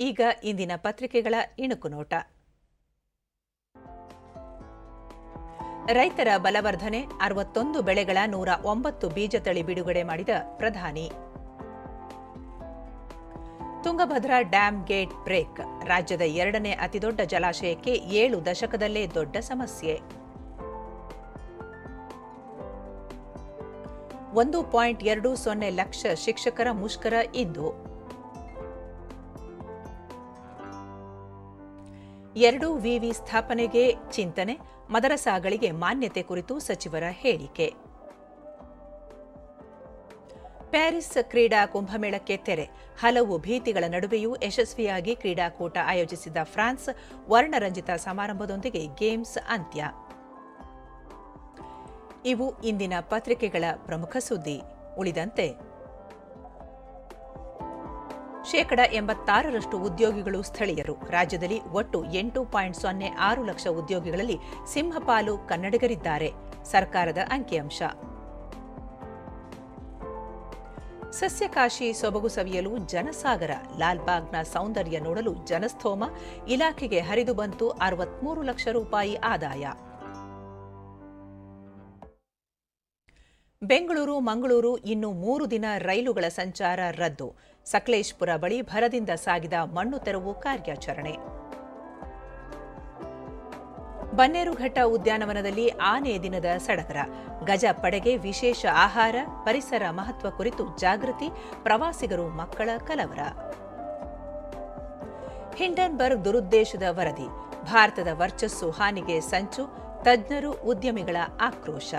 ಈಗ ಇಂದಿನ ಪತ್ರಿಕೆಗಳ ಇಣುಕು ನೋಟ. ರೈತರ ಬಲವರ್ಧನೆ, ಅರವತ್ತೊಂದು ಬೆಳೆಗಳ ನೂರ ಒಂಬತ್ತು ಬೀಜ ತಳಿ ಬಿಡುಗಡೆ ಮಾಡಿದ ಪ್ರಧಾನಿ. ತುಂಗಭದ್ರಾ ಡ್ಯಾಂ ಗೇಟ್ ಬ್ರೇಕ್, ರಾಜ್ಯದ ಎರಡನೇ ಅತಿದೊಡ್ಡ ಜಲಾಶಯಕ್ಕೆ ಏಳು ದಶಕದಲ್ಲೇ ದೊಡ್ಡ ಸಮಸ್ಯೆ. ಒಂದು ಪಾಯಿಂಟ್ ಎರಡು ಸೊನ್ನೆ ಲಕ್ಷ ಶಿಕ್ಷಕರ ಮುಷ್ಕರ ಇಂದು. ಎರಡು ವಿವಿ ಸ್ಥಾಪನೆಗೆ ಚಿಂತನೆ, ಮದರಸಾಗಳಿಗೆ ಮಾನ್ಯತೆ ಕುರಿತು ಸಚಿವರ ಹೇಳಿಕೆ. ಪ್ಯಾರಿಸ್ ಕ್ರೀಡಾ ಕುಂಭಮೇಳಕ್ಕೆ ತೆರೆ. ಹಲವು ಭೀತಿಗಳ ನಡುವೆಯೂ ಯಶಸ್ವಿಯಾಗಿ ಕ್ರೀಡಾಕೂಟ ಆಯೋಜಿಸಿದ ಫ್ರಾನ್ಸ್ ವರ್ಣರಂಜಿತ ಸಮಾರಂಭದೊಂದಿಗೆ ಗೇಮ್ಸ್ ಅಂತ್ಯ. ಇವು ಇಂದಿನ ಪತ್ರಿಕೆಗಳ ಪ್ರಮುಖ ಸುದ್ದಿ. ಉಳಿದಂತೆ ಶೇಕಡ ಎಂಬತ್ತಾರರಷ್ಟು ಉದ್ಯೋಗಿಗಳು ಸ್ಥಳೀಯರು. ರಾಜ್ಯದಲ್ಲಿ ಒಟ್ಟು ಎಂಟು ಪಾಯಿಂಟ್ ಸೊನ್ನೆ ಆರು ಲಕ್ಷ ಉದ್ಯೋಗಿಗಳಲ್ಲಿ ಸಿಂಹಪಾಲು ಕನ್ನಡಿಗರಿದ್ದಾರೆ. ಸರ್ಕಾರದ ಅಂಕಿಅಂಶ. ಸಸ್ಯಕಾಶಿ ಸೊಬಗು ಸವಿಯಲು ಜನಸಾಗರ. ಲಾಲ್ಬಾಗ್ನ ಸೌಂದರ್ಯ ನೋಡಲು ಜನಸ್ಥೋಮ. ಇಲಾಖೆಗೆ ಹರಿದು ಬಂತು ಅರವತ್ಮೂರು ಲಕ್ಷ ರೂಪಾಯಿ ಆದಾಯ. ಬೆಂಗಳೂರು, ಮಂಗಳೂರು ಇನ್ನು ಮೂರು ದಿನ ರೈಲುಗಳ ಸಂಚಾರ ರದ್ದು. ಸಕಲೇಶ್ಪುರ ಬಳಿ ಭರದಿಂದ ಸಾಗಿದ ಮಣ್ಣು ತೆರವು ಕಾರ್ಯಾಚರಣೆ. ಬನ್ನೇರುಘಟ್ಟ ಉದ್ಯಾನವನದಲ್ಲಿ ಆನೆ ದಿನದ ಸಡಗರ. ಗಜ ಪಡೆಗೆ ವಿಶೇಷ ಆಹಾರ, ಪರಿಸರ ಮಹತ್ವ ಕುರಿತು ಜಾಗೃತಿ, ಪ್ರವಾಸಿಗರು ಮಕ್ಕಳ ಕಲವರ. ಹಿಂಡನ್ಬರ್ಗ್ ದುರುದ್ದೇಶದ ವರದಿ. ಭಾರತದ ವರ್ಚಸ್ಸು ಹಾನಿಗೆ ಸಂಚು, ತಜ್ಞರು ಉದ್ಯಮಿಗಳ ಆಕ್ರೋಶ.